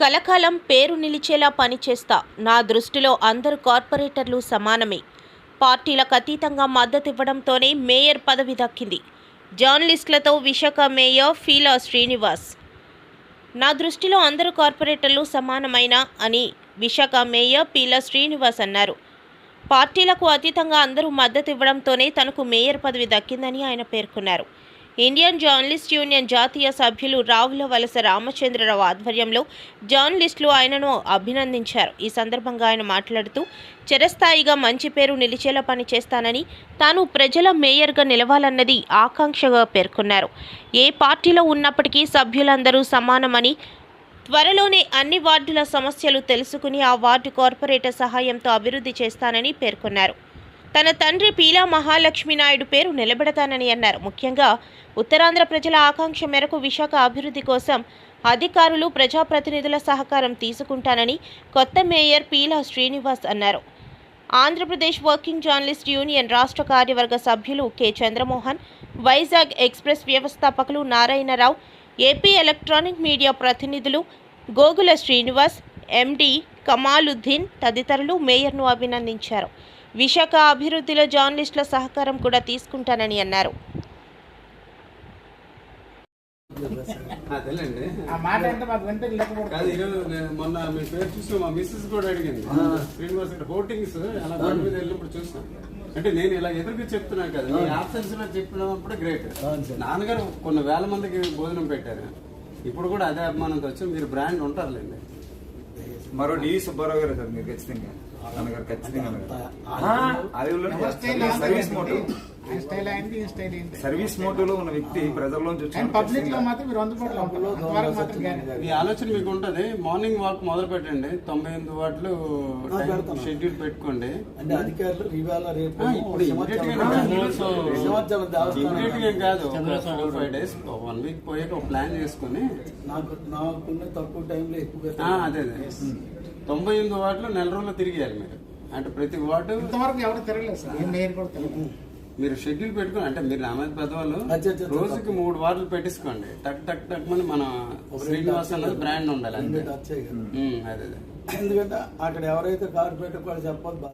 కలకాలం పేరు నిలిచేలా పనిచేస్తా. నా దృష్టిలో అందరు కార్పొరేటర్లు సమానమే. పార్టీలకు అతీతంగా మద్దతివ్వడంతోనే మేయర్ పదవి దక్కింది. జర్నలిస్టులతో విశాఖ మేయర్ ఫీలా శ్రీనివాస్. నా దృష్టిలో అందరు కార్పొరేటర్లు సమానమైన అని విశాఖ మేయర్ పీలా శ్రీనివాస్ అన్నారు. పార్టీలకు అతీతంగా అందరూ మద్దతు ఇవ్వడంతోనే తనకు మేయర్ పదవి దక్కిందని ఆయన పేర్కొన్నారు. ఇండియన్ జర్నలిస్ట్ యూనియన్ జాతీయ సభ్యులు రావుల వలస రామచంద్రరావు ఆధ్వర్యంలో జర్నలిస్టులు ఆయనను అభినందించారు. ఈ సందర్భంగా ఆయన మాట్లాడుతూ చిరస్థాయిగా మంచి పేరు నిలిచేలా పనిచేస్తానని తాను ప్రజల మేయర్గా నిలవాలన్నది ఆకాంక్షగా పేర్కొన్నారు. ఏ పార్టీలో ఉన్నప్పటికీ సభ్యులందరూ సమానమని త్వరలోనే అన్ని వార్డుల సమస్యలు తెలుసుకుని ఆ వార్డు కార్పొరేటర్ సహాయంతో అభివృద్ధి చేస్తానని పేర్కొన్నారు. తన తండ్రి పీలా మహాలక్ష్మి నాయుడు పేరు నిలబెడతానని అన్నారు. ముఖ్యంగా ఉత్తరాంధ్ర ప్రజల ఆకాంక్ష మేరకు విశాఖ అభివృద్ధి కోసం అధికారులు ప్రజాప్రతినిధుల సహకారం తీసుకుంటానని కొత్త మేయర్ పీలా శ్రీనివాస్ అన్నారు. ఆంధ్రప్రదేశ్ వర్కింగ్ జర్నలిస్ట్ యూనియన్ రాష్ట్ర కార్యవర్గ సభ్యులు కె. చంద్రమోహన్ వైజాగ్ ఎక్స్ప్రెస్ వ్యవస్థాపకులు నారాయణరావు ఏపీ ఎలక్ట్రానిక్ మీడియా ప్రతినిధులు గోగుల శ్రీనివాస్ ఎండి కమాలుద్దీన్ తదితరులు మేయర్ను అభినందించారు. విశాఖ అభివృద్ధిలో జర్నలిస్టుల సహకారం కూడా తీసుకుంటానని అన్నారు. మొన్న మీ పేరు చూసి మా మిస్సెస్ కూడా అడిగింది. శ్రీనివాస్ హోర్డింగ్స్ అలా బండి మీద వెళ్ళినప్పుడు చూసాను. అంటే నేను ఇలా ఎదురుగా చెప్తున్నాను కదా మీ ఆబ్సెన్స్లో చెప్పినప్పుడు గ్రేట్ నాన్నగారు కొన్ని వేల మందికి భోజనం పెట్టారు. ఇప్పుడు కూడా అదే అభిమానంతో వచ్చి మీరు బ్రాండ్ ఉంటారులేండి. మరో డి సుబ్బారావు గారు సార్ మీరు ఖచ్చితంగా. నాన్నగారు ఖచ్చితంగా స్టైల్ సర్వీస్ మోటివ్ సర్వీస్ మోటివ్లో ఉన్న వ్యక్తి ప్రజల్లోంచి ఆయన వచ్చిన పబ్లిక్లో మాత్రం మీరు అందుబాటులో ఉంటారు. అంతవరకు మాత్రం గ్యారెంటీ. ఈ ఆలోచన మీకు ఉంటది? మార్నింగ్ వాక్ మొదలు పెట్టండి తొంభై ఎనిమిది వాట్లు షెడ్యూల్ పెట్టుకోండి. అంటే అధికారులు కాదు. ఫైవ్ డేస్ వన్ వీక్ పోయాక ఒక ప్లాన్ చేసుకుని. నాకు నాకున్న తక్కువ టైంలో అదే అదే. తొంభై ఎనిమిది వార్డులు నెల రోజులు తిరిగేయాలి మీరు. అంటే ప్రతి వార్డు ఇంతవరకు ఎవరు తిరగలేదు సార్. కూడా తిరగలేదు. మీరు షెడ్యూల్ పెట్టుకుని అంటే మీరు నా మీద పెద్దవాళ్ళు. రోజుకి మూడు వార్డులు పెట్టించుకోండి టక్ టక్ టక్ అని మన శ్రీనివాస్ బ్రాండ్ ఉండాలి అంతే. అదే ఎందుకంటే అక్కడ ఎవరైతే కార్పొరేటర్ కూడా చెప్పాలి